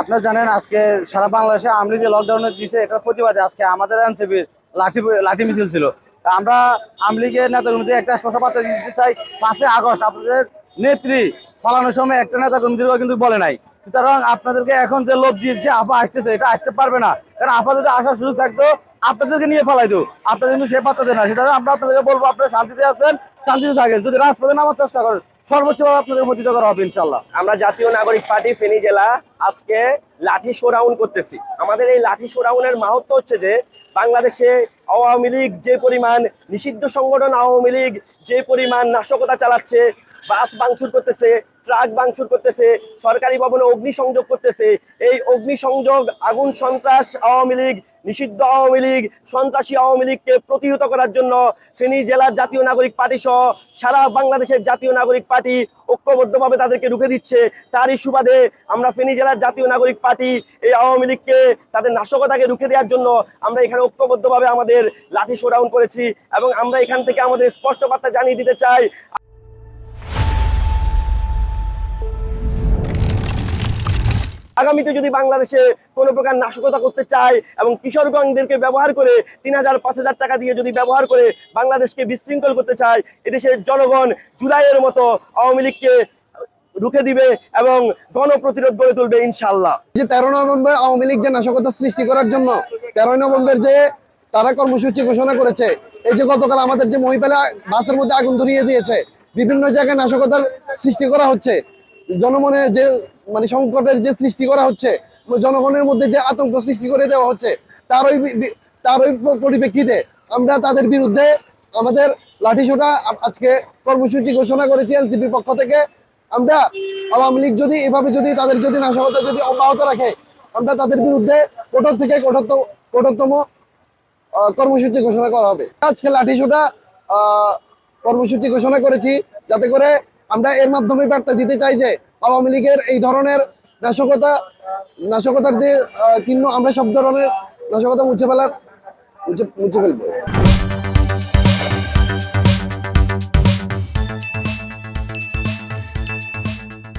আপনারা জানেন আজকে সারা বাংলাদেশে আমলি যে লকডাউনে দিয়েছে এটার প্রতিবাদে আজকে আমাদের এনসিপির লাঠি লাঠি মিছিল ছিল। আমরা আমলিগের নেতাকর্মীদের একটা শোষাপাত্র দিতে চাই। পাঁচই আগস্ট আপনাদের নেত্রী পালানোর সময় একটা নেতা কর্মীদেরও কিন্তু বলে নাই। সুতরাং আপনাদেরকে এখন যে লোভ দিয়েছে আপা আসতেছে, এটা আসতে পারবে না। কারণ আপা যদি আসার সুযোগ থাকতো, আপনাদেরকে নিয়ে ফেলাই দো আপনাদের কিন্তু সে পাত্র দেয় না। সুতরাং আমরা আপনাদেরকে বলব, আপনারা শান্তিতে আছেন, শান্তিতে থাকেন। যদি রাজপথে নামার চেষ্টা করেন সর্বোচ্চভাবে আপনাদের মতিত করা হবে ইনশাল্লাহ আমরা জাতীয় নাগরিক পার্টি, ফেনী জেলা, আজকে লাঠি শোডাউন করতেছি। আমাদের এই লাঠি শোডাউনের মাহাত্ম হচ্ছে যে, বাংলাদেশে আওয়ামী লীগ যে পরিমাণ নিষিদ্ধ সংগঠন, আওয়ামী লীগ যে পরিমাণ নাশকতা চালাচ্ছে, বাস ভাঙচুর করতেছে, ট্রাক ভাঙচুর করতেছে, সরকারি ভবনে অগ্নিসংযোগ করতেছে, এই অগ্নিসংযোগ, আগুন সন্ত্রাস, আওয়ামী লীগ নিষিদ্ধ আওয়ামী লীগ, সন্ত্রাসী আওয়ামী লীগকে প্রতিহত করার জন্য ফেনী জেলার জাতীয় নাগরিক পার্টি সহ সারা বাংলাদেশের জাতীয় নাগরিক পার্টি ঐক্যবদ্ধভাবে তাদেরকে রুখে দিচ্ছে। তারই সুবাদে আমরা ফেনী জেলার জাতীয় নাগরিক পার্টি এই আওয়ামী লীগকে তাদের নাশকতাকে রুখে দেওয়ার জন্য আমরা এখানে ঐক্যবদ্ধভাবে আমাদের লাঠি শোডাউন করেছি এবং আমরা এখান থেকে আমাদের স্পষ্ট বার্তা জানিয়ে দিতে চাই আগামীতে যদি বাংলাদেশে কোনো প্রকার নাশকতা করতে চায় এবং কিশোরগঞ্জদেরকে ব্যবহার করে তিন হাজার, পাঁচ হাজার টাকা দিয়ে যদি ব্যবহার করে বাংলাদেশকে বিশৃঙ্খল করতে চায়, এদেশের জনগণ জুলাইয়ের মতো আওয়ামী লীগকে রুখে দিবে এবং গণপ্রতিরোধ গড়ে তুলবে ইনশাল্লাহ যে তেরো নভেম্বর আওয়ামী লীগ যে নাশকতা সৃষ্টি করার জন্য, তেরোই নভেম্বর যে তারা কর্মসূচি ঘোষণা করেছে, এই যে গতকাল আমাদের যে মহিপালা বাসের মধ্যে আগুন ধরিয়ে দিয়েছে, বিভিন্ন জায়গায় নাশকতার সৃষ্টি করা হচ্ছে জনমনে যে মানে সংকটের যে সৃষ্টি করা হচ্ছে, জনগণের মধ্যে যে আতঙ্ক সৃষ্টি করে দেওয়া হচ্ছে, তার ওই তার ওই পরিপ্রেক্ষিতে আমরা তাদের বিরুদ্ধে আমাদের লাঠিসোটা আজকে কর্মসূচি ঘোষণা করেছি এনসিপির পক্ষ থেকে। আমরা আওয়ামী লীগ যদি এভাবে যদি তাদের যদি নাশকতা যদি অব্যাহত রাখে, আমরা তাদের বিরুদ্ধে কঠোর থেকে কঠোরতম কঠোরতম কর্মসূচি ঘোষণা করা হবে। আজকে লাঠিসোটা কর্মসূচি ঘোষণা করেছি যাতে করে আমরা এর মাধ্যমে বার্তা দিতে চাই যে আওয়ামী লীগের এই ধরনের নাশকতা, নাশকতার যে চিহ্ন আমরা সব ধরনের নাশকতা মুছে ফেলার, মুছে মুছে ফেলব।